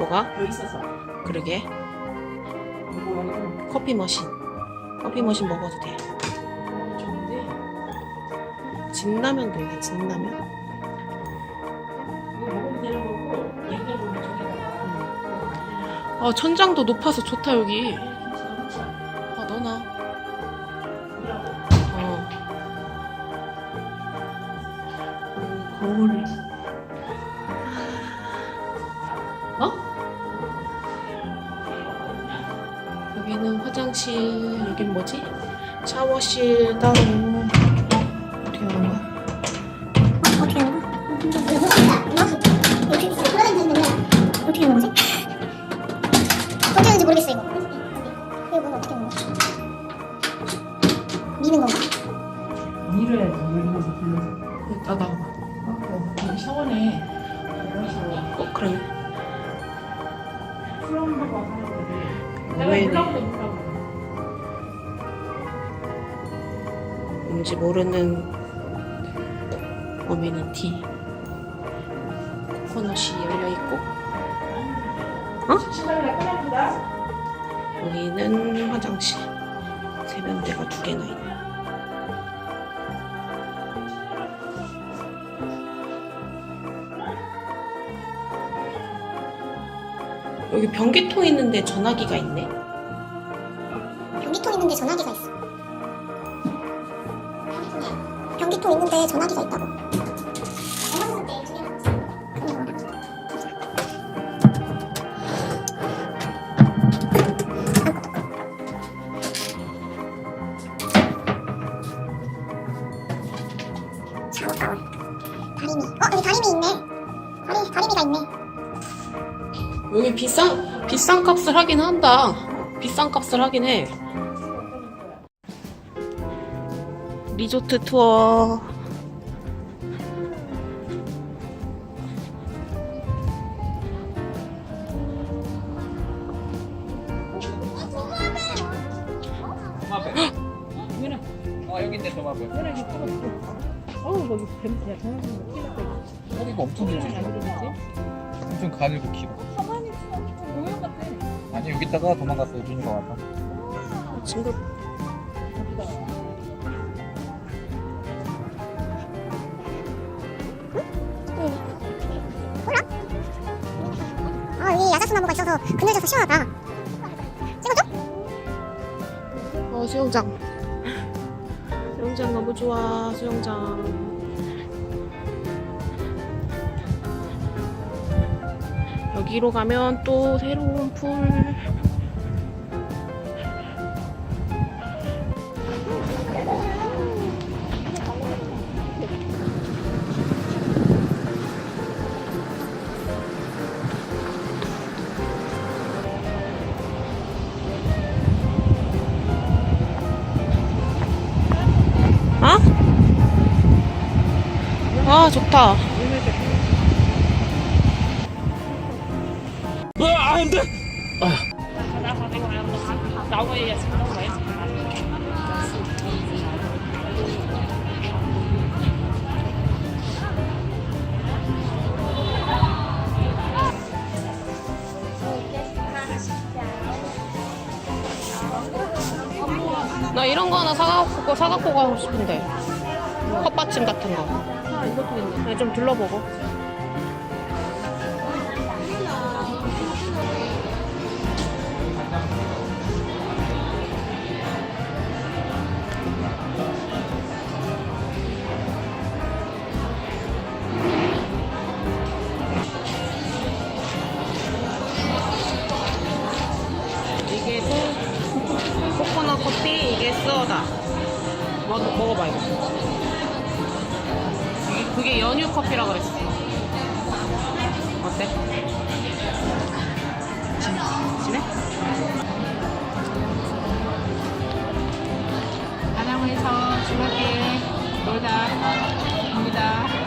뭐가? 더 있어서. 그러게. 이거 이거. 커피 머신. 커피 머신 먹어도 돼. 좋은데? 진라면도 있네 진라면. 이거 먹으면 되는 거고 냉장고는 저기다가 아 천장도 높아서 좋다 여기. 김치 넣자 아 너나. 어. 음, 거울 여기는 화장실 여긴 뭐지? 샤워실 따로 어떻게 하는 거야? 어떻게 하는 거야? 어떻게 어떻게 하는 거지? 어떻게 하는지 모르겠어 이거. 이거 뭔 어떻게 하는 거야? 미는 건가? 밀어야지 밀면서 불러서 나 나와 어, 여기 샤워네 어 그러네 수영하고 몰라보고 뭔지 모르는 어메니티. 코코넛이 열려있고. 끝납니다 여기는 화장실. 세면대가 두 개나 있네. 여기 변기통 있는데 전화기가 있네 변기통 있는데 전화기가 있어. 변기통 있는데 전화기가 있다고. 어. 여기 비싼 비싼 값을 하긴 한다 비싼 값을 하긴 해 리조트 투어. 아 여기인데 도마뱀. 그래 이거 끊었어 어우 거기 뱀새야 전화기는 뭐 끼나 허리가 엄청 길지 가늘고 길어. 가만히 있어. 모형 같아. 아니 여기다가 도망갔어 준이가 와서 친구 야자수나무가 있어서 그늘져서 시원하다. 찍어줘? 어 수영장 수영장 너무 좋아 수영장 여기로 가면 또 새로운 풀 아 좋다. 나 이런 거 하나 사갖고 사갖고 가고 싶은데. 컵받침 같은 거. 아 이것도 있네 네, 좀 둘러보고. 이게 소 코코넛 커피, 이게. 먹, 먹어봐 이거. 그게 연유 커피라 그랬어. 어때? 진, 진해? 다낭에서 주말에 놀다 갑니다.